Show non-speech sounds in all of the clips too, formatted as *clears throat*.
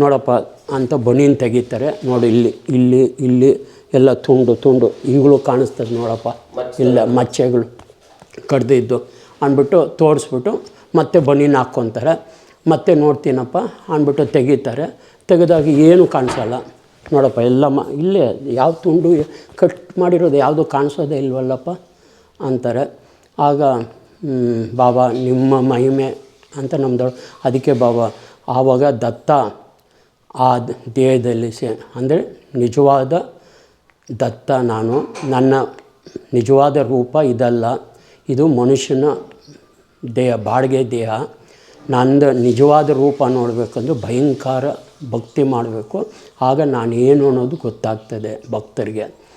ನೋಡಪ್ಪ ಅಂತ ಬನೀನ್ ತೆಗಿತಾರೆ. ನೋಡಿ ಇಲ್ಲಿ ಇಲ್ಲಿ ಇಲ್ಲಿ ಎಲ್ಲ ತುಂಡು ತುಂಡು ಈಗಲೂ ಕಾಣಿಸ್ತದೆ ನೋಡಪ್ಪ. ಇಲ್ಲ ಮಚ್ಚೆಗಳು ಕಡ್ದಿದ್ದು ಅಂದ್ಬಿಟ್ಟು ತೋರಿಸ್ಬಿಟ್ಟು ಮತ್ತೆ ಬನೀನ್ ಹಾಕ್ಕೊತಾರೆ. ಮತ್ತೆ ನೋಡ್ತೀನಪ್ಪ ಅಂದ್ಬಿಟ್ಟು ತೆಗಿತಾರೆ. ತೆಗೆದಾಗ ಏನು ಕಾಣಿಸಲ್ಲ. ನೋಡಪ್ಪ ಎಲ್ಲ ಮ ಇಲ್ಲೇ ಯಾವ ತುಂಡು ಕಟ್ ಮಾಡಿರೋದು ಯಾವುದು ಕಾಣಿಸೋದೇ ಇಲ್ವಲ್ಲಪ್ಪ ಅಂತಾರೆ. ಆಗ ಬಾಬಾ ನಿಮ್ಮ ಮಹಿಮೆ ಅಂತ ನಮ್ಮದು ಅದಕ್ಕೆ ಬಾಬಾ ಆವಾಗ ದತ್ತ ಆ ದೇಹದಲ್ಲಿ ಸೇ ಅಂದರೆ ನಿಜವಾದ ದತ್ತ ನಾನು. ನನ್ನ ನಿಜವಾದ ರೂಪ ಇದಲ್ಲ. ಇದು ಮನುಷ್ಯನ ದೇಹ, ಬಾಡಿಗೆ ದೇಹ. ನಂದು ನಿಜವಾದ ರೂಪ ನೋಡಬೇಕಂದ್ರೆ ಭಯಂಕರ ಭಕ್ತಿ ಮಾಡಬೇಕು. ಆಗ ನಾನೇನು ಅನ್ನೋದು ಗೊತ್ತಾಗ್ತದೆ ಭಕ್ತರಿಗೆ.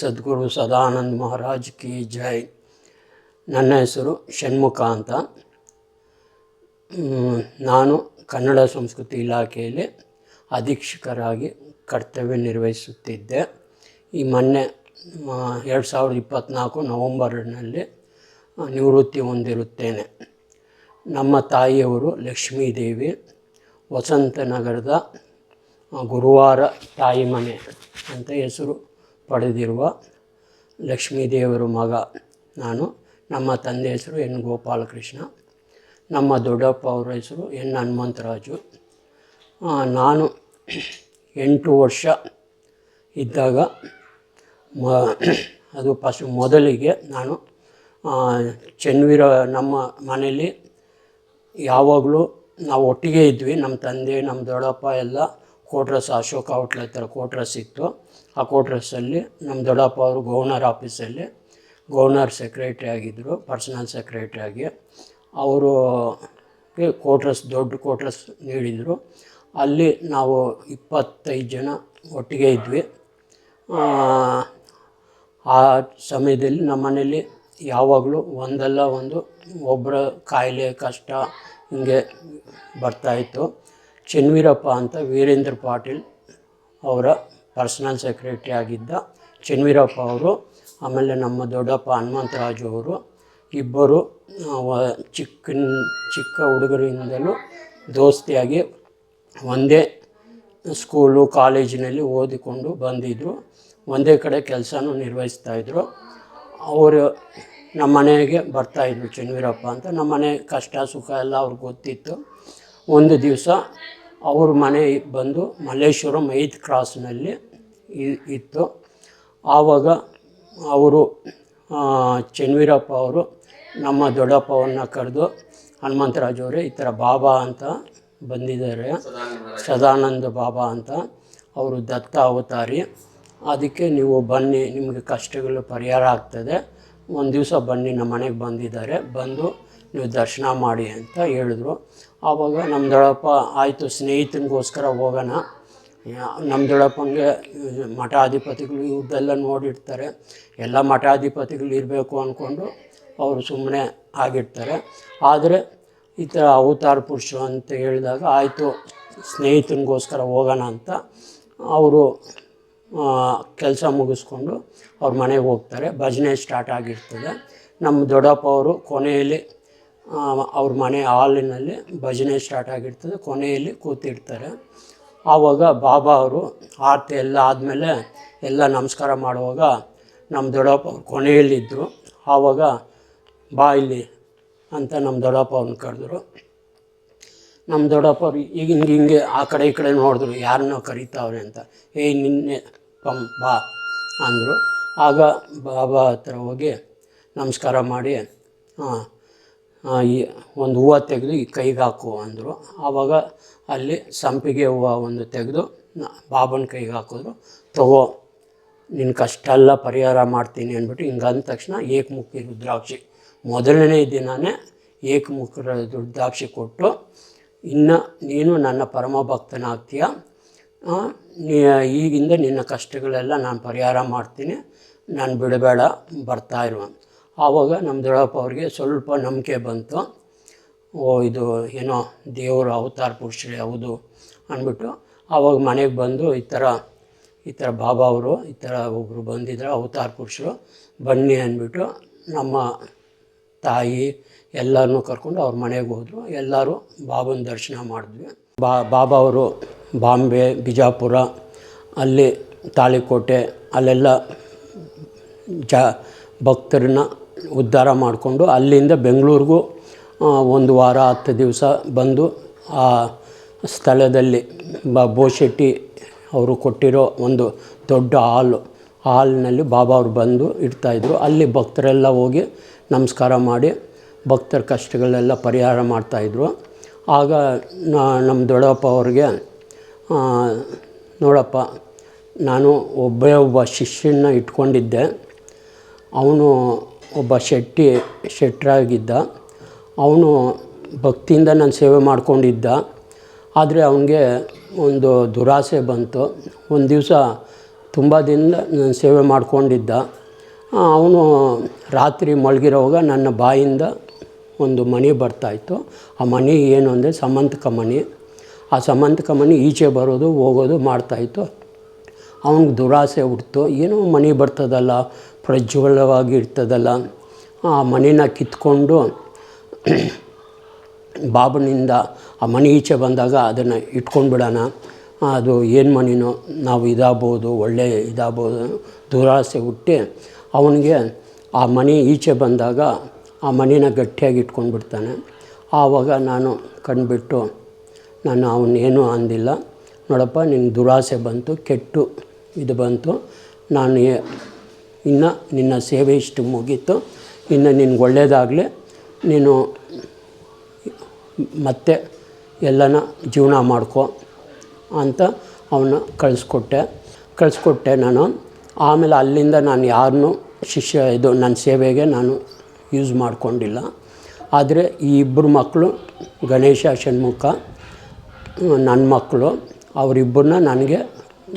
ಸದ್ಗುರು ಸದಾನಂದ ಮಹಾರಾಜ್ ಕಿ ಜೈ. ನನ್ನ ಹೆಸರು ಷಣ್ಮುಖ ಅಂತ. ನಾನು ಕನ್ನಡ ಸಂಸ್ಕೃತಿ ಇಲಾಖೆಯಲ್ಲಿ ಅಧೀಕ್ಷಕರಾಗಿ ಕರ್ತವ್ಯ ನಿರ್ವಹಿಸುತ್ತಿದ್ದೆ. ಈ ಮೊನ್ನೆ ಎರಡು ಸಾವಿರದ ಇಪ್ಪತ್ತ್ನಾಲ್ಕು ನವಂಬರ್ನಲ್ಲಿ ನಿವೃತ್ತಿ ಹೊಂದಿರುತ್ತೇನೆ. ನಮ್ಮ ತಾಯಿಯವರು ಲಕ್ಷ್ಮೀದೇವಿ, ವಸಂತನಗರದ ನಗರದ ಗುರುವಾರ ತಾಯಿ ಮನೆ ಅಂತ ಹೆಸರು ಪಡೆದಿರುವ ಲಕ್ಷ್ಮೀದೇವರ ಮಗ ನಾನು. ನಮ್ಮ ತಂದೆ ಹೆಸರು ಎನ್ ಗೋಪಾಲಕೃಷ್ಣ. ನಮ್ಮ ದೊಡ್ಡಪ್ಪ ಅವರ ಹೆಸರು ಎನ್ ಹನುಮಂತರಾಜು. ನಾನು ಎಂಟು ವರ್ಷ ಇದ್ದಾಗ ಮ, ಅದು ಫಸ್ಟ್ ಮೊದಲಿಗೆ ನಾನು ಚೆನ್ನವೀರ ನಮ್ಮ ಮನೆಯಲ್ಲಿ ಯಾವಾಗಲೂ ನಾವು ಒಟ್ಟಿಗೆ ಇದ್ವಿ. ನಮ್ಮ ತಂದೆ, ನಮ್ಮ ದೊಡ್ಡಪ್ಪ ಎಲ್ಲ ಕೋಟ್ರಸ್ ಅಶೋಕ ಔಟ್ಲೆ ಹತ್ರ ಕೋಟ್ರಸ್ ಇತ್ತು. ಆ ಕೋಟ್ರಸ್ಸಲ್ಲಿ ನಮ್ಮ ದೊಡ್ಡಪ್ಪ ಅವರು ಗವರ್ನರ್ ಆಫೀಸಲ್ಲಿ ಗವರ್ನರ್ ಸೆಕ್ರೆಟ್ರಿ ಆಗಿದ್ದರು ಪರ್ಸನಲ್ ಸೆಕ್ರೆಟ್ರಿ ಆಗಿ. ಅವರು ಕೋಟ್ರಸ್ ದೊಡ್ಡ ಕೋಟ್ರಸ್ ನೀಡಿದರು. ಅಲ್ಲಿ ನಾವು ಇಪ್ಪತ್ತೈದು ಜನ ಒಟ್ಟಿಗೆ ಇದ್ವಿ. ಆ, ಆ ಸಮಯದಲ್ಲಿ ನಮ್ಮ ಮನೇಲಿ ಯಾವಾಗಲೂ ಒಂದಲ್ಲ ಒಂದು ಒಬ್ಬರ ಕಾಯಿಲೆ ಕಷ್ಟ ಹಿಂಗೆ ಬರ್ತಾಯಿತ್ತು ಚೆನ್ವೀರಪ್ಪ ಅಂತ ವೀರೇಂದ್ರ ಪಾಟೀಲ್ ಅವರ ಪರ್ಸನಲ್ ಸೆಕ್ರೆಟರಿ ಆಗಿದ್ದ ಚೆನ್ವೀರಪ್ಪ ಅವರು, ಆಮೇಲೆ ನಮ್ಮ ದೊಡ್ಡಪ್ಪ ಹನುಮಂತರಾಜು ಅವರು, ಇಬ್ಬರು ಚಿಕ್ಕ ಚಿಕ್ಕ ಹುಡುಗರಿಂದಲೂ ದೋಸ್ತಿಯಾಗಿ ಒಂದೇ ಸ್ಕೂಲು, ಕಾಲೇಜಿನಲ್ಲಿ ಓದಿಕೊಂಡು ಬಂದಿದ್ದರು ಒಂದೇ ಕಡೆ ಕೆಲಸನೂ ನಿರ್ವಹಿಸ್ತಾಯಿದ್ರು ಅವರು ನಮ್ಮ ಮನೆಗೆ ಬರ್ತಾಯಿದ್ರು ಚೆನ್ವೀರಪ್ಪ ಅಂತ. ನಮ್ಮ ಮನೆ ಕಷ್ಟ, ಸುಖ ಎಲ್ಲ ಅವ್ರಿಗೆ ಗೊತ್ತಿತ್ತು. ಒಂದು ದಿವಸ ಅವ್ರ ಮನೆ ಬಂದು ಮಲ್ಲೇಶ್ವರಂ ಮೈತ್ ಕ್ರಾಸ್ನಲ್ಲಿ ಇತ್ತು. ಆವಾಗ ಅವರು ಚೆನ್ವೀರಪ್ಪ ಅವರು ನಮ್ಮ ದೊಡ್ಡಪ್ಪವನ್ನು ಕರೆದು ಹನುಮಂತರಾಜ್ ಅವರೇ ಈ ಥರ ಬಾಬಾ ಅಂತ ಬಂದಿದ್ದಾರೆ. ಸದಾನಂದ ಬಾಬಾ ಅಂತ ಅವರು ದತ್ತ ಅವತಾರಿ. ಅದಕ್ಕೆ ನೀವು ಬನ್ನಿ, ನಿಮಗೆ ಕಷ್ಟಗಳು ಪರಿಹಾರ ಆಗ್ತದೆ. ಒಂದು ದಿವಸ ಬನ್ನಿ, ನಮ್ಮ ಮನೆಗೆ ಬಂದಿದ್ದಾರೆ. ಬಂದು ನೀವು ದರ್ಶನ ಮಾಡಿ ಅಂತ ಹೇಳಿದ್ರು. ಆವಾಗ ನಮ್ಮ ದೊಡ್ಡಪ್ಪ ಆಯಿತು, ಸ್ನೇಹಿತನಿಗೋಸ್ಕರ ಹೋಗೋಣ. ನಮ್ಮ ದೊಡ್ಡಪ್ಪನಿಗೆ ಮಠಾಧಿಪತಿಗಳು ಇವ್ರದ್ದೆಲ್ಲ ನೋಡಿರ್ತಾರೆ. ಎಲ್ಲ ಮಠಾಧಿಪತಿಗಳು ಇರಬೇಕು ಅಂದ್ಕೊಂಡು ಅವರು ಸುಮ್ಮನೆ ಆಗಿರ್ತಾರೆ. ಆದರೆ ಈ ಥರ ಅವತಾರ ಪುರುಷ ಅಂತ ಹೇಳಿದಾಗ ಆಯಿತು, ಸ್ನೇಹಿತನಿಗೋಸ್ಕರ ಹೋಗೋಣ ಅಂತ ಅವರು ಕೆಲಸ ಮುಗಿಸ್ಕೊಂಡು ಅವ್ರ ಮನೆಗೆ ಹೋಗ್ತಾರೆ. ಭಜನೆ ಸ್ಟಾರ್ಟ್ ಆಗಿರ್ತದೆ. ನಮ್ಮ ದೊಡ್ಡಪ್ಪ ಅವರು ಕೊನೆಯಲ್ಲಿ ಅವ್ರ ಮನೆ ಹಾಲಿನಲ್ಲಿ ಭಜನೆ ಸ್ಟಾರ್ಟ್ ಆಗಿರ್ತದೆ. ಕೊನೆಯಲ್ಲಿ ಕೂತಿರ್ತಾರೆ ಆವಾಗ ಬಾಬಾ ಅವರು ಆರತಿ ಎಲ್ಲ ಆದಮೇಲೆ ಎಲ್ಲ ನಮಸ್ಕಾರ ಮಾಡುವಾಗ ನಮ್ಮ ದೊಡ್ಡಪ್ಪ ಕೊನೆಯಲ್ಲಿದ್ದರು ಆವಾಗ ಬಾ ಇಲ್ಲಿ ಅಂತ ನಮ್ಮ ದೊಡ್ಡಪ್ಪ ಅವ್ರನ್ನ ಕರೆದ್ರು. ನಮ್ಮ ದೊಡ್ಡಪ್ಪ ಅವ್ರು ಈಗ ಹಿಂಗೆ ಹಿಂಗೆ ಆ ಕಡೆ ಈ ಕಡೆ ನೋಡಿದ್ರು, ಯಾರನ್ನೋ ಕರೀತಾವ್ರೆ ಅಂತ. ಏಯ್ ನಿನ್ನೆ ಪಂ, ಬಾ ಅಂದರು. ಆಗ ಬಾಬಾ ಹತ್ರ ಹೋಗಿ ನಮಸ್ಕಾರ ಮಾಡಿ, ಹಾಂ ಈ ಒಂದು ಹೂವು ತೆಗೆದು ಈ ಕೈಗೆ ಹಾಕು ಅಂದರು. ಆವಾಗ ಅಲ್ಲಿ ಸಂಪಿಗೆ ಹೂವು ಒಂದು ತೆಗೆದು ಬಾಬನ ಕೈಗೆ ಹಾಕಿದ್ರು. ತಗೋ ನಿನ್ನ ಕಷ್ಟ ಎಲ್ಲ ಪರಿಹಾರ ಮಾಡ್ತೀನಿ ಅಂದ್ಬಿಟ್ಟು ಹಿಂಗೆ ಅಂದ ತಕ್ಷಣ ಏಕಮುಖಿ ರುದ್ರಾಕ್ಷಿ. ಮೊದಲನೇ ದಿನವೇ ಏಕಮುಖ ರುದ್ರಾಕ್ಷಿ ಕೊಟ್ಟು, ಇನ್ನು ನೀನು ನನ್ನ ಪರಮ ಭಕ್ತನಾಗ್ತೀಯ ಈಗಿಂದ ನಿನ್ನ ಕಷ್ಟಗಳೆಲ್ಲ ನಾನು ಪರಿಹಾರ ಮಾಡ್ತೀನಿ. ನಾನು ಬಿಡಬೇಡ, ಬರ್ತಾ ಇರು ಆವಾಗ ನಮ್ಮ ದೊಡ್ಡಪ್ಪ ಅವ್ರಿಗೆ ಸ್ವಲ್ಪ ನಂಬಿಕೆ ಬಂತು. ಓ, ಇದು ಏನೋ ದೇವರು ಅವತಾರ ಪುರುಷರು ಯಾವುದು ಅಂದ್ಬಿಟ್ಟು ಆವಾಗ ಮನೆಗೆ ಬಂದು ಈ ಥರ ಈ ಥರ ಬಾಬಾ ಅವರು, ಈ ಥರ ಒಬ್ಬರು ಬಂದಿದ್ದರು ಅವತಾರ ಪುರುಷರು, ಬನ್ನಿ ಅಂದ್ಬಿಟ್ಟು ನಮ್ಮ ತಾಯಿ ಎಲ್ಲರನ್ನೂ ಕರ್ಕೊಂಡು ಅವ್ರ ಮನೆಗೆ ಹೋದರು. ಎಲ್ಲರೂ ಬಾಬನ ದರ್ಶನ ಮಾಡಿದ್ವಿ. ಬಾ, ಬಾಬಾ ಅವರು ಬಾಂಬೆ, ಬಿಜಾಪುರ, ಅಲ್ಲಿ ತಾಳಿಕೋಟೆ, ಅಲ್ಲೆಲ್ಲ ಜ, ಭಕ್ತರನ್ನ ಉದ್ಧಾರ ಮಾಡಿಕೊಂಡು ಅಲ್ಲಿಂದ ಬೆಂಗಳೂರಿಗೂ ಒಂದು ವಾರ, ಹತ್ತು ದಿವಸ ಬಂದು ಆ ಸ್ಥಳದಲ್ಲಿ ಬ, ಬೋಶೆಟ್ಟಿ ಅವರು ಕೊಟ್ಟಿರೋ ಒಂದು ದೊಡ್ಡ ಹಾಲು, ಹಾಲ್ನಲ್ಲಿ ಬಾಬಾ ಅವರು ಬಂದು ಇಡ್ತಾಯಿದ್ರು ಅಲ್ಲಿ ಭಕ್ತರೆಲ್ಲ ಹೋಗಿ ನಮಸ್ಕಾರ ಮಾಡಿ ಭಕ್ತರ ಕಷ್ಟಗಳೆಲ್ಲ ಪರಿಹಾರ ಮಾಡ್ತಾಯಿದ್ರು ಆಗ ನಮ್ಮ ದೊಡ್ಡಪ್ಪ ಅವ್ರಿಗೆ ನೋಡಪ್ಪ, ನಾನು ಒಬ್ಬ ಒಬ್ಬ ಶಿಷ್ಯನ ಇಟ್ಕೊಂಡಿದ್ದೆ. ಅವನು ಒಬ್ಬ ಶೆಟ್ಟಿ ಶೆಟ್ಟರಾಗಿದ್ದ ಅವನು ಭಕ್ತಿಯಿಂದ ನಾನು ಸೇವೆ ಮಾಡ್ಕೊಂಡಿದ್ದ. ಆದರೆ ಅವನಿಗೆ ಒಂದು ದುರಾಸೆ ಬಂತು. ಒಂದು ದಿವಸ ತುಂಬ ದಿನ ನಾನು ಸೇವೆ ಮಾಡಿಕೊಂಡಿದ್ದ. ಅವನು ರಾತ್ರಿ ಮಲಗಿರೋವಾಗ ನನ್ನ ಬಾಯಿಂದ ಒಂದು ಮಣಿ ಬರ್ತಾಯಿತ್ತು ಆ ಮಣಿ ಏನು ಅಂದರೆ ಸಮಂತಕ ಮಣಿ. ಆ ಸಮಂತಕ ಮಣಿ ಈಚೆ ಬರೋದು, ಹೋಗೋದು ಮಾಡ್ತಾಯಿತ್ತು ಅವನಿಗೆ ದುರಾಸೆ ಹುಡ್ತು ಏನೋ ಮನೆ ಬರ್ತದಲ್ಲ ಪ್ರಜ್ವಲವಾಗಿ ಇರ್ತದಲ್ಲ, ಆ ಮಣಿನ ಕಿತ್ಕೊಂಡು ಬಾಬನಿಂದ ಆ ಮನೆ ಈಚೆ ಬಂದಾಗ ಅದನ್ನು ಇಟ್ಕೊಂಡು ಬಿಡೋಣ. ಅದು ಏನು ಮಣಿನೋ ನಾವು ಇದಾಗ್ಬೋದು, ಒಳ್ಳೆ ಇದಾಗ್ಬೋದು ದುರಾಸೆ ಹುಟ್ಟಿ ಅವನಿಗೆ ಆ ಮನೆ ಈಚೆ ಬಂದಾಗ ಆ ಮಣಿನ ಗಟ್ಟಿಯಾಗಿ ಇಟ್ಕೊಂಡು ಬಿಡ್ತಾನೆ. ಆವಾಗ ನಾನು ಕಂಡುಬಿಟ್ಟು, ನಾನು ಅವನೇನು ಅಂದಿಲ್ಲ, ನೋಡಪ್ಪ ನಿನ್ನ ದುರಾಸೆ ಬಂತು, ಕೆಟ್ಟು ಇದು ಬಂತು, ನಾನು ಇನ್ನು ನಿನ್ನ ಸೇವೆ ಇಷ್ಟು ಮುಗೀತು. ಇನ್ನು ನಿನ್ಗೆ ಒಳ್ಳೆಯದಾಗಲಿ ನೀನು ಮತ್ತೆ ಎಲ್ಲನ ಜೀವನ ಮಾಡ್ಕೊ ಅಂತ ಅವನ್ನ ಕಳಿಸ್ಕೊಟ್ಟೆ. ಕಳಿಸ್ಕೊಟ್ಟೆ ನಾನು. ಆಮೇಲೆ ಅಲ್ಲಿಂದ ನಾನು ಯಾರನ್ನೂ ಶಿಷ್ಯ ಇದು ನನ್ನ ಸೇವೆಗೆ ನಾನು ಯೂಸ್ ಮಾಡಿಕೊಂಡಿಲ್ಲ. ಆದರೆ ಈ ಇಬ್ಬರು ಮಕ್ಕಳು ಗಣೇಶ ಷಣ್ಮುಖ ನನ್ನ ಮಕ್ಕಳು ಅವರಿಬ್ಬರನ್ನ ನನಗೆ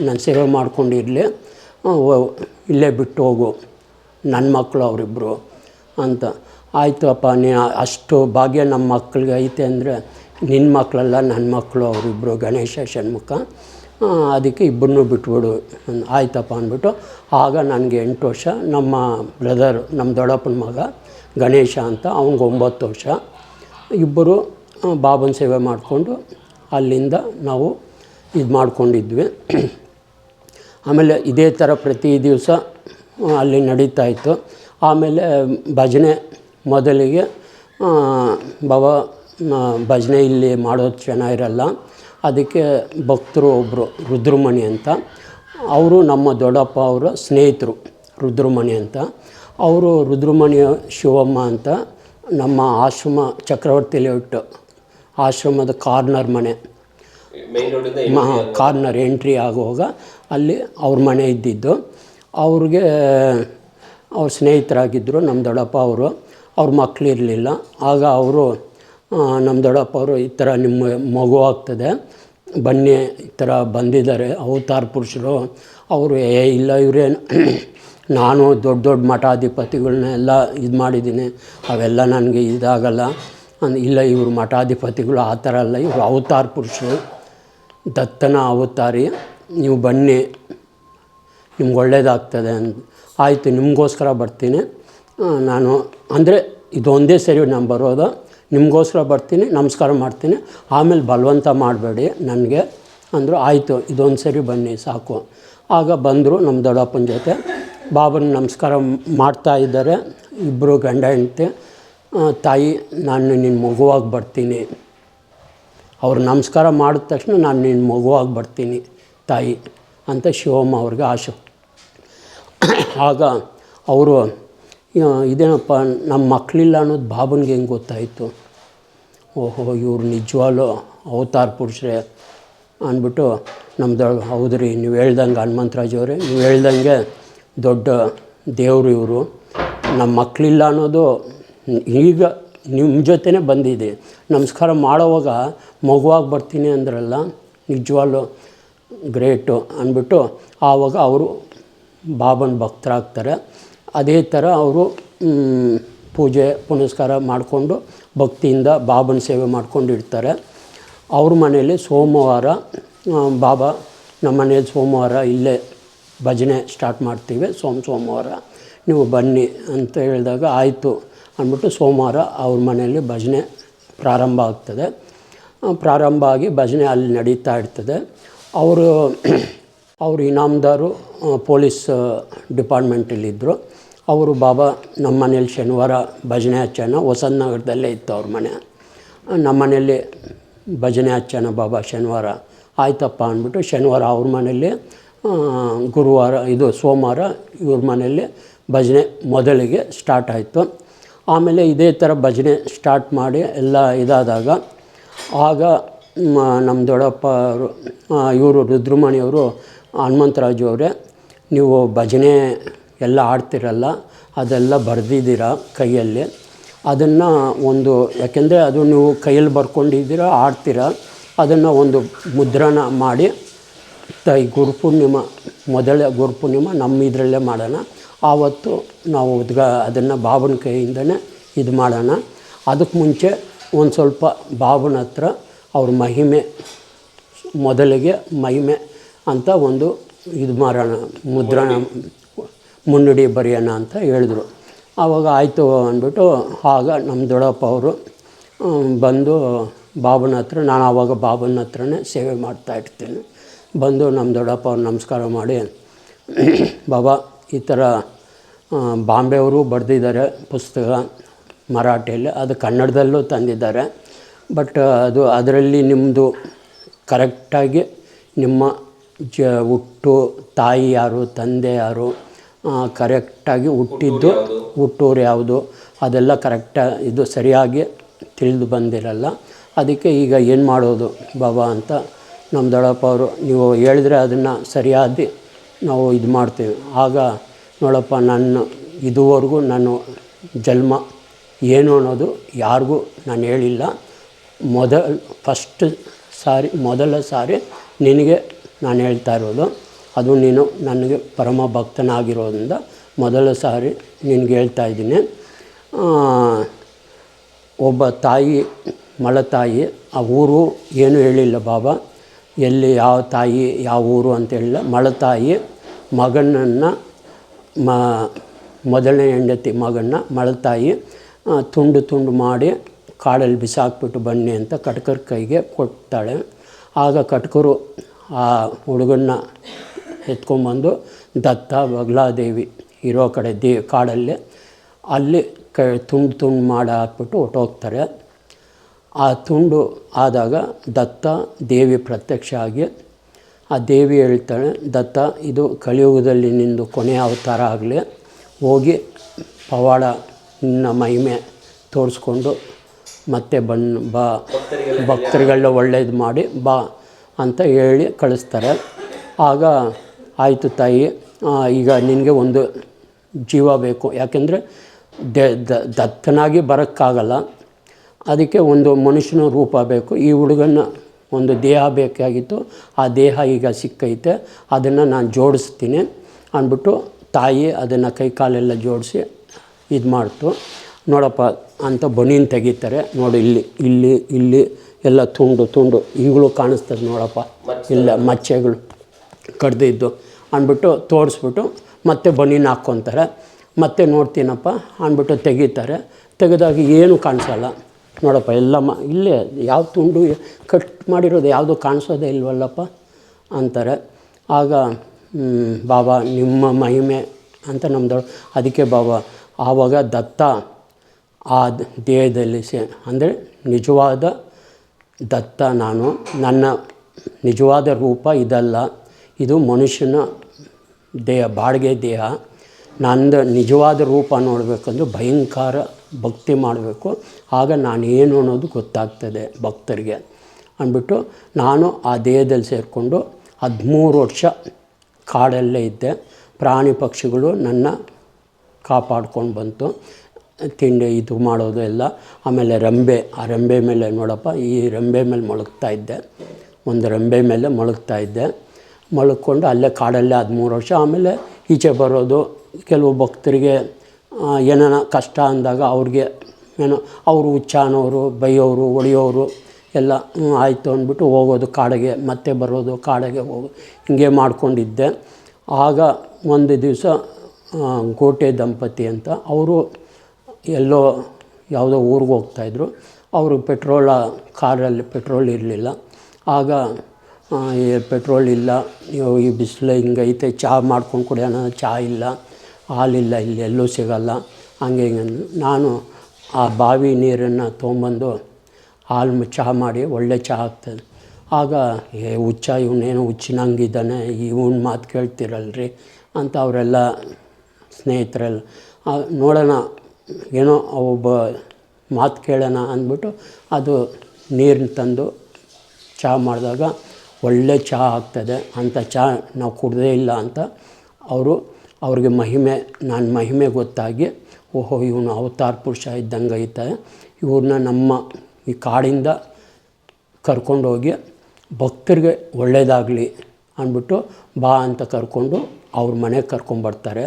ನಾನು ಸೇವೆ ಮಾಡ್ಕೊಂಡಿರಲಿ. ಇಲ್ಲೇ ಬಿಟ್ಟು ಹೋಗು. ನನ್ನ ಮಕ್ಕಳು ಅವರಿಬ್ಬರು ಅಂತ. ಆಯಿತು ಅಪ್ಪ ನೀ ಅಷ್ಟು ಭಾಗ್ಯ ನಮ್ಮ ಮಕ್ಕಳಿಗೆ ಐತೆ ಅಂದರೆ ನಿನ್ನ ಮಕ್ಕಳಲ್ಲ ನನ್ನ ಮಕ್ಕಳು ಅವರಿಬ್ಬರು ಗಣೇಶ ಷಣ್ಮುಖ. ಅದಕ್ಕೆ ಇಬ್ಬರನ್ನೂ ಬಿಟ್ಬಿಡು. ಆಯ್ತಪ್ಪ ಅಂದ್ಬಿಟ್ಟು ಆಗ ನನಗೆ ಎಂಟು ವರ್ಷ. ನಮ್ಮ ಬ್ರದರ್ ನಮ್ಮ ದೊಡ್ಡಪ್ಪನ ಮಗ ಗಣೇಶ ಅಂತ, ಅವ್ನಿಗೆ ಒಂಬತ್ತು ವರ್ಷ. ಇಬ್ಬರು ಬಾಬನ ಸೇವೆ ಮಾಡಿಕೊಂಡು ಅಲ್ಲಿಂದ ನಾವು ಇದು ಮಾಡ್ಕೊಂಡಿದ್ವಿ. ಆಮೇಲೆ ಇದೇ ಥರ ಪ್ರತಿ ದಿವಸ ಅಲ್ಲಿ ನಡೀತಾ ಇತ್ತು. ಆಮೇಲೆ, ಭಜನೆ ಮೊದಲಿಗೆ ಬಾಬಾ ಭಜನೆ ಇಲ್ಲಿ ಮಾಡೋದು ಚೆನ್ನಾಗಿರಲ್ಲ ಅದಕ್ಕೆ ಭಕ್ತರು ಒಬ್ಬರು ರುದ್ರಮಣಿ ಅಂತ. ಅವರು ನಮ್ಮ ದೊಡ್ಡಪ್ಪ ಅವರ ಸ್ನೇಹಿತರು, ರುದ್ರಮಣಿ ಅಂತ. ಅವರು ರುದ್ರಮಣಿ ಶಿವಮ್ಮ ಅಂತ. ನಮ್ಮ ಆಶ್ರಮ ಚಕ್ರವರ್ತಿ ಲೇಔಟ್ ಆಶ್ರಮದ ಕಾರ್ನರ್ ಮನೆ. ಮೈನ್ ರೋಡಿಂದ ಮ ಕಾರ್ನರ್ ಎಂಟ್ರಿ ಆಗುವಾಗ ಅಲ್ಲಿ ಅವ್ರ ಮನೆ ಇದ್ದಿದ್ದು. ಅವ್ರಿಗೆ ಅವ್ರ ಸ್ನೇಹಿತರಾಗಿದ್ದರು ನಮ್ಮ ದೊಡ್ಡಪ್ಪ ಅವರು. ಅವ್ರ ಮಕ್ಕಳಿರಲಿಲ್ಲ ಆಗ ಅವರು ನಮ್ಮ ದೊಡ್ಡಪ್ಪ ಅವರು ಈ ಥರ ನಿಮ್ಮ ಮಗು ಆಗ್ತದೆ. ಬನ್ನಿ ಈ ಥರ ಬಂದಿದ್ದಾರೆ. ಅವತಾರ ಪುರುಷರು. ಅವರು ಏ ಇಲ್ಲ ಇವರೇ ನಾನು ದೊಡ್ಡ ದೊಡ್ಡ ಮಠಾಧಿಪತಿಗಳನ್ನೆಲ್ಲ ಇದು ಮಾಡಿದ್ದೀನಿ. ಅವೆಲ್ಲ ನನಗೆ ಇದಾಗಲ್ಲ. ಅಂದ್ ಇಲ್ಲ ಇವರು ಮಠಾಧಿಪತಿಗಳು ಆ ಥರ ಅಲ್ಲ. ಇವರು ಅವತಾರ ಪುರುಷರು. ದತ್ತನ ಅವತಾರಿ ನೀವು ಬನ್ನಿ, ನಿಮ್ಗೆ ಒಳ್ಳೇದಾಗ್ತದೆ ಅಂತ ಆಯಿತು, ನಿಮಗೋಸ್ಕರ ಬರ್ತೀನಿ. ನಾನು, ಅಂದರೆ ಇದೊಂದೇ ಸರಿ ನಾನು ಬರೋದು. ನಿಮಗೋಸ್ಕರ ಬರ್ತೀನಿ, ನಮಸ್ಕಾರ ಮಾಡ್ತೀನಿ. ಆಮೇಲೆ ಬಲವಂತ ಮಾಡಬೇಡಿ ನನಗೆ. ಅಂದರು, ಆಯಿತು, ಇದೊಂದು ಸರಿ ಬನ್ನಿ, ಸಾಕು. ಆಗ ಬಂದರು ನಮ್ಮ ದೊಡ್ಡಪ್ಪನ ಜೊತೆ. ಬಾಬನ ನಮಸ್ಕಾರ ಮಾಡ್ತಾ ಇದ್ದಾರೆ. ಇಬ್ಬರು ಗಂಡ ಹೆಂಡತಿ. ತಾಯಿ, ನಾನು ನಿನ್ನ ಮಗುವಾಗಿ ಬರ್ತೀನಿ. ಅವ್ರು ನಮಸ್ಕಾರ ಮಾಡಿದ ತಕ್ಷಣ ನಾನು ನಿನ್ನ ಮಗುವಾಗಿ ಬರ್ತೀನಿ ತಾಯಿ ಅಂತ ಶಿವಮ್ಮ ಅವ್ರಿಗೆ ಆಶೆ ಆಗ ಅವರು ಇದೇನಪ್ಪ, ನಮ್ಮ ಮಕ್ಕಳಿಲ್ಲ ಅನ್ನೋದು ಬಾಬನ್ಗೆ ಹೆಂಗೆ ಗೊತ್ತಾಯಿತು? ಓಹೋ, ಇವ್ರು ನಿಜವಾಲು ಅವತಾರ ಪುರುಷರೇ ಅಂದ್ಬಿಟ್ಟು ನಮ್ದು ಹೌದ್ರಿ ನೀವು ಹೇಳ್ದಂಗೆ ಹನುಮಂತರಾಜ್ ಅವರೇ, ನೀವು ಹೇಳ್ದಂಗೆ ದೊಡ್ಡ ದೇವರು ಇವರು. ನಮ್ಮ ಮಕ್ಕಳಿಲ್ಲ ಅನ್ನೋದು ಈಗ ನಿಮ್ಮ ಜೊತೆನೇ ಬಂದಿದೆ. ನಮಸ್ಕಾರ ಮಾಡೋವಾಗ ಮಗುವಾಗಿ ಬರ್ತೀನಿ ಅಂದ್ರಲ್ಲ, ನಿಜವಾಗ್ಲೂ ಗ್ರೇಟು ಅಂದ್ಬಿಟ್ಟು ಆವಾಗ ಅವರು ಬಾಬನ ಭಕ್ತರಾಗ್ತಾರೆ. ಅದೇ ಥರ ಅವರು ಪೂಜೆ, ಪುನಸ್ಕಾರ ಮಾಡಿಕೊಂಡು ಭಕ್ತಿಯಿಂದ ಬಾಬನ ಸೇವೆ ಮಾಡ್ಕೊಂಡು ಇರ್ತಾರೆ. ಅವ್ರ ಮನೇಲಿ ಸೋಮವಾರ ಬಾಬಾ, ನಮ್ಮ ಮನೇಲಿ ಸೋಮವಾರ ಇಲ್ಲೇ ಭಜನೆ ಸ್ಟಾರ್ಟ್ ಮಾಡ್ತೀವಿ. ಸೋಮ, ಸೋಮವಾರ ನೀವು ಬನ್ನಿ ಅಂತ ಹೇಳಿದಾಗ ಆಯಿತು ಅಂದ್ಬಿಟ್ಟು ಸೋಮವಾರ ಅವ್ರ ಮನೆಯಲ್ಲಿ ಭಜನೆ ಪ್ರಾರಂಭ ಆಗ್ತದೆ. ಪ್ರಾರಂಭ ಆಗಿ ಭಜನೆ ಅಲ್ಲಿ ನಡೀತಾ ಇರ್ತದೆ. ಅವರು *clears throat* ಅವರು ಇನಾಮ್ದಾರು ಪೊಲೀಸ್ ಡಿಪಾರ್ಟ್ಮೆಂಟಲ್ಲಿದ್ದರು ಅವರು ಬಾಬಾ, ನಮ್ಮ ಮನೇಲಿ ಶನಿವಾರ ಭಜನೆ ಹಚ್ಚೋಣ ಹೊಸನಗರದಲ್ಲೇ ಇತ್ತು ಅವ್ರ ಮನೆ. ನಮ್ಮ ಮನೇಲಿ ಭಜನೆ ಹಚ್ಚೋಣ ಬಾಬಾ ಶನಿವಾರ ಆಯ್ತಪ್ಪ ಅಂದ್ಬಿಟ್ಟು ಶನಿವಾರ ಅವ್ರ ಮನೇಲಿ ಗುರುವಾರ, ಇದು ಸೋಮವಾರ ಇವ್ರ ಮನೇಲಿ ಭಜನೆ ಮೊದಲಿಗೆ ಸ್ಟಾರ್ಟ್ ಆಯಿತು. ಆಮೇಲೆ ಇದೇ ಥರ ಭಜನೆ ಸ್ಟಾರ್ಟ್ ಮಾಡಿ ಎಲ್ಲ ಇದಾದಾಗ ಆಗ ನಮ್ಮ ದೊಡ್ಡಪ್ಪ ಅವರು ಇವರು ರುದ್ರಮಣಿಯವರು ಹನುಮಂತರಾಜು ಅವರೇ, ನೀವು ಭಜನೆ ಎಲ್ಲ ಆಡ್ತಿರಲ್ಲ ಅದೆಲ್ಲ ಬರೆದಿದ್ದೀರಾ ಕೈಯಲ್ಲಿ? ಅದನ್ನು ಒಂದು, ಯಾಕೆಂದರೆ ಅದು ನೀವು ಕೈಯಲ್ಲಿ ಬರ್ಕೊಂಡಿದ್ದೀರ ಆಡ್ತೀರಾ ಅದನ್ನು ಒಂದು ಮುದ್ರಣ ಮಾಡಿ ತ- ಮೊದಲೇ ಮೊದಲ ಗುರುಪೂರ್ಣಿಮ ನಮ್ಮ ಇದರಲ್ಲೇ ಮಾಡೋಣ. ಆವತ್ತು ನಾವು ಉದ್ಗ ಅದನ್ನು ಬಾಬನ ಕೈಯಿಂದನೇ ಇದು ಮಾಡೋಣ. ಅದಕ್ಕೆ ಮುಂಚೆ ಒಂದು ಸ್ವಲ್ಪ ಬಾಬನ ಹತ್ರ ಅವ್ರ ಮಹಿಮೆ, ಮೊದಲಿಗೆ ಮಹಿಮೆ ಅಂತ ಒಂದು ಇದು ಮಾಡೋಣ, ಮುದ್ರಣ, ಮುನ್ನುಡಿ ಬರೆಯೋಣ ಅಂತ ಹೇಳಿದ್ರು. ಆವಾಗ ಆಯಿತು ಅಂದ್ಬಿಟ್ಟು ಆಗ ನಮ್ಮ ದೊಡ್ಡಪ್ಪ ಅವರು ಬಂದು ಬಾಬನ ಹತ್ರ, ನಾನು ಆವಾಗ ಬಾಬನ ಹತ್ರನೇ ಸೇವೆ ಮಾಡ್ತಾ ಇರ್ತೀನಿ. ಬಂದು ನಮ್ಮ ದೊಡ್ಡಪ್ಪ ಅವ್ರು ನಮಸ್ಕಾರ ಮಾಡಿ, ಬಾಬಾ, ಈ ಥರ ಬಾಂಬೆ ಅವರು ಬರೆದಿದ್ದಾರೆ ಪುಸ್ತಕ ಮರಾಠಿಯಲ್ಲಿ ಅದು ಕನ್ನಡದಲ್ಲೂ ತಂದಿದ್ದಾರೆ. ಬಟ್ ಅದು ಅದರಲ್ಲಿ ನಿಮ್ಮದು ಕರೆಕ್ಟಾಗಿ ನಿಮ್ಮ ಜ ಹುಟ್ಟು ತಾಯಿ ಯಾರು ತಂದೆ ಯಾರು ಕರೆಕ್ಟಾಗಿ ಹುಟ್ಟಿದ್ದು ಹುಟ್ಟೂರು ಯಾವುದು? ಅದೆಲ್ಲ ಕರೆಕ್ಟಾಗಿ ಇದು ಸರಿಯಾಗಿ ತಿಳಿದು ಬಂದಿರಲ್ಲ. ಅದಕ್ಕೆ ಈಗ ಏನು ಮಾಡೋದು ಬಾಬಾ ಅಂತ ನಮ್ಮ ದೊಡ್ಡಪ್ಪ ಅವರು ನೀವು ಹೇಳಿದ್ರೆ ಅದನ್ನು ಸರಿಯಾಗಿ ನಾವು ಇದು ಮಾಡ್ತೀವಿ. ಆಗ ನೋಡಪ್ಪ ನಾನು ಇದುವರೆಗೂ ನಾನು ಜನ್ಮ ಏನು ಅನ್ನೋದು ಯಾರಿಗೂ ನಾನು ಹೇಳಿಲ್ಲ. ಮೊದಲ ಫಸ್ಟ್ ಸಾರಿ, ಮೊದಲ ಸಾರಿ ನಿನಗೆ ನಾನು ಹೇಳ್ತಾ ಇರೋದು. ಅದು ನೀನು ನನಗೆ ಪರಮ ಭಕ್ತನಾಗಿರೋದ್ರಿಂದ ಮೊದಲ ಸಾರಿ ನಿನಗೆ ಹೇಳ್ತಾ ಇದ್ದೀನಿ. ಒಬ್ಬ ತಾಯಿ ಮಳತಾಯಿ ಆ ಊರು ಏನೂ ಹೇಳಿಲ್ಲ ಬಾಬಾ. ಎಲ್ಲಿ ಯಾವ ತಾಯಿ, ಯಾವ ಊರು ಅಂತ ಹೇಳಿಲ್ಲ. ಮಳತಾಯಿ ಮಗನನ್ನು ಮ, ಮೊದಲನೇ ಹೆಂಡತಿ ಮಗನ್ನ ಮಳತಾಯಿ ತುಂಡು ತುಂಡು ಮಾಡಿ ಕಾಡಲ್ಲಿ ಬಿಸಾಕ್ಬಿಟ್ಟು ಬನ್ನಿ ಅಂತ ಕಟ್ಕರ್ ಕೈಗೆ ಕೊಡ್ತಾಳೆ. ಆಗ ಕಟ್ಕರು ಆ ಹುಡುಗನ್ನ ಎತ್ಕೊಂಬಂದು ದತ್ತ ಬಗ್ಲಾದೇವಿ ಇರೋ ಕಡೆ ದೇ ಕಾಡಲ್ಲಿ ಅಲ್ಲಿ ಕ ತುಂಡು ತುಂಡು ಮಾಡಿ ಹಾಕ್ಬಿಟ್ಟು ಹೊಟ್ಟೋಗ್ತಾರೆ ಆ ತುಂಡು ಆದಾಗ ದತ್ತ ದೇವಿ ಪ್ರತ್ಯಕ್ಷ ಆಗಿ ಆ ದೇವಿ ಹೇಳ್ತಾಳೆ, ದತ್ತ ಇದು ಕಲಿಯುಗದಲ್ಲಿ ನಿಂದು ಕೊನೆಯ ಅವತಾರ ಆಗಲಿ, ಹೋಗಿ ಪವಾಡ ನಿನ್ನ ಮಹಿಮೆ ತೋರಿಸ್ಕೊಂಡು ಮತ್ತೆ ಬನ್ ಬಾ ಭಕ್ತರಿಗೆಲ್ಲ ಒಳ್ಳೇದು ಮಾಡಿ ಬಾ ಅಂತ ಹೇಳಿ ಕಳಿಸ್ತಾರೆ. ಆಗ ಆಯಿತು ತಾಯಿ ಈಗ ನಿನಗೆ ಒಂದು ಜೀವ ಬೇಕು. ಯಾಕೆಂದರೆ ದ- ದತ್ತನಾಗಿ ಬರೋಕ್ಕಾಗಲ್ಲ. ಅದಕ್ಕೆ ಒಂದು ಮನುಷ್ಯನ ರೂಪ ಬೇಕು. ಈ ಹುಡುಗನ ಒಂದು ದೇಹ ಬೇಕಾಗಿತ್ತು. ಆ ದೇಹ ಈಗ ಸಿಕ್ಕೈತೆ. ಅದನ್ನು ನಾನು ಜೋಡಿಸ್ತೀನಿ ಅಂದ್ಬಿಟ್ಟು ತಾಯಿ ಅದನ್ನು ಕೈಕಾಲೆಲ್ಲ ಜೋಡಿಸಿ ಇದು ಮಾಡ್ತು. ನೋಡಪ್ಪ ಅಂತ ಬನೀನ್ ತೆಗಿತಾರೆ. ನೋಡು ಇಲ್ಲಿ ಇಲ್ಲಿ ಇಲ್ಲಿ ಎಲ್ಲ ತುಂಡು ತುಂಡು ಈಗಲೂ ಕಾಣಿಸ್ತದೆ ನೋಡಪ್ಪ. ಇಲ್ಲ ಮಚ್ಚೆಗಳು ಕಡ್ದಿದ್ದು ಅಂದ್ಬಿಟ್ಟು ತೋರಿಸ್ಬಿಟ್ಟು ಮತ್ತೆ ಬನೀನ್ ಹಾಕ್ಕೊತಾರೆ. ಮತ್ತೆ ನೋಡ್ತೀನಪ್ಪ ಅಂದ್ಬಿಟ್ಟು ತೆಗಿತಾರೆ. ತೆಗೆದಾಗ ಏನು ಕಾಣಿಸಲ್ಲ. ನೋಡಪ್ಪ ಎಲ್ಲ ಮ ಇಲ್ಲೇ ಯಾವ ತುಂಡು ಕಟ್ ಮಾಡಿರೋದು ಯಾವುದು ಕಾಣಿಸೋದೇ ಇಲ್ವಲ್ಲಪ್ಪ ಅಂತಾರೆ. ಆಗ ಬಾಬಾ ನಿಮ್ಮ ಮಹಿಮೆ ಅಂತ ನಮ್ಮದು ಅದಕ್ಕೆ ಬಾಬಾ ಆವಾಗ ದತ್ತ ಆ ದೇಹದಲ್ಲಿ ಸೇ, ಅಂದರೆ ನಿಜವಾದ ದತ್ತ ನಾನು. ನನ್ನ ನಿಜವಾದ ರೂಪ ಇದಲ್ಲ. ಇದು ಮನುಷ್ಯನ ದೇಹ, ಬಾಡಿಗೆ ದೇಹ. ನಂದು ನಿಜವಾದ ರೂಪ ನೋಡಬೇಕಂದ್ರೆ ಭಯಂಕರ ಭಕ್ತಿ ಮಾಡಬೇಕು. ಆಗ ಏನು ಅನ್ನೋದು ಗೊತ್ತಾಗ್ತದೆ ಭಕ್ತರಿಗೆ. ಅಂದ್ಬಿಟ್ಟು ನಾನು ಆ ದೇಹದಲ್ಲಿ ಸೇರಿಕೊಂಡು ಹದಿಮೂರು ವರ್ಷ ಕಾಡಲ್ಲೇ ಇದ್ದೆ. ಪ್ರಾಣಿ ಪಕ್ಷಿಗಳು ನನ್ನ ಕಾಪಾಡ್ಕೊಂಡು ಬಂತು. ತಿಂಡಿ ಇದು ಮಾಡೋದು ಎಲ್ಲ. ಆಮೇಲೆ ರಂಬೆ, ಆ ರಂಬೆ ಮೇಲೆ ನೋಡಪ್ಪ, ಈ ರಂಬೆ ಮೇಲೆ ಮೊಳಗ್ತಾ ಇದ್ದೆ. ಒಂದು ರಂಬೆ ಮೇಲೆ ಮೊಳಗ್ತಾ ಇದ್ದೆ. ಮಲ್ಕೊಂಡು ಅಲ್ಲೇ ಕಾಡಲ್ಲೇ ಹದಿಮೂರು ವರ್ಷ. ಆಮೇಲೆ ಈಚೆ ಬರೋದು ಕೆಲವು ಭಕ್ತರಿಗೆ ಏನಾನ ಕಷ್ಟ ಅಂದಾಗ ಅವ್ರಿಗೆ ಏನೋ, ಅವರು ಹುಚ್ಚಾನೋರು ಬೈಯೋರು ಹೊಡೆಯೋರು ಎಲ್ಲ ಆಯಿತು ಅಂದ್ಬಿಟ್ಟು ಹೋಗೋದು ಕಾಡಿಗೆ, ಮತ್ತೆ ಬರೋದು ಕಾಡಿಗೆ ಹೋಗೋದು ಹಿಂಗೆ ಮಾಡ್ಕೊಂಡಿದ್ದೆ. ಆಗ ಒಂದು ದಿವಸ ಕೋಟೆ ದಂಪತಿ ಅಂತ ಅವರು ಎಲ್ಲೋ ಯಾವುದೋ ಊರಿಗೆ ಹೋಗ್ತಾಯಿದ್ರು ಅವರು ಪೆಟ್ರೋಲ ಕಾರಲ್ಲಿ ಪೆಟ್ರೋಲ್ ಇರಲಿಲ್ಲ. ಆಗ ಪೆಟ್ರೋಲ್ ಇಲ್ಲ ಈ ಬಿಸಿಲು ಹಿಂಗೈತೆ ಚಹಾ ಮಾಡ್ಕೊಂಡು ಕುಡಿಯೋಣ ಚಹಾ ಇಲ್ಲ, ಹಾಲಿಲ್ಲ, ಇಲ್ಲಿ ಎಲ್ಲೂ ಸಿಗಲ್ಲ. ಹಂಗೆ ಹಿಂಗೆ ನಾನು ಆ ಬಾವಿ ನೀರನ್ನು ತೊಗೊಂಬಂದು ಹಾಲು ಚಹಾ ಮಾಡಿ ಒಳ್ಳೆ ಚಹಾ ಆಗ್ತದೆ ಆಗ, ಏ, ಹುಚ್ಚ, ಇವನೇನೋ ಹುಚ್ಚಿನಂಗಿದ್ದಾನೆ ಇವನ ಮಾತು ಕೇಳ್ತಿರಲ್ರಿ ಅಂತ ಅವರೆಲ್ಲ ಸ್ನೇಹಿತರೆಲ್ಲ ನೋಡೋಣ, ಏನೋ ಒಬ್ಬ ಮಾತು ಕೇಳೋಣ ಅಂದ್ಬಿಟ್ಟು ಅದು ನೀರನ್ನ ತಂದು ಚಹಾ ಮಾಡಿದಾಗ ಒಳ್ಳೆ ಚಹಾ ಆಗ್ತದೆ ಅಂಥ ಚಹಾ ನಾವು ಕುಡ್ದೇ ಇಲ್ಲ ಅಂತ ಅವರು ಅವ್ರಿಗೆ ಮಹಿಮೆ, ನಾನು ಮಹಿಮೆ ಗೊತ್ತಾಗಿ, ಓಹೋ, ಇವನು ಅವತಾರ ಪುರುಷ ಇದ್ದಂಗೆ ಐತೆ ಇವ್ರನ್ನ ನಮ್ಮ ಈ ಕಾಡಿಂದ ಕರ್ಕೊಂಡೋಗಿ ಭಕ್ತರಿಗೆ ಒಳ್ಳೆಯದಾಗಲಿ ಅಂದ್ಬಿಟ್ಟು ಬಾ ಅಂತ ಕರ್ಕೊಂಡು ಅವ್ರ ಮನೆಗೆ ಕರ್ಕೊಂಬರ್ತಾರೆ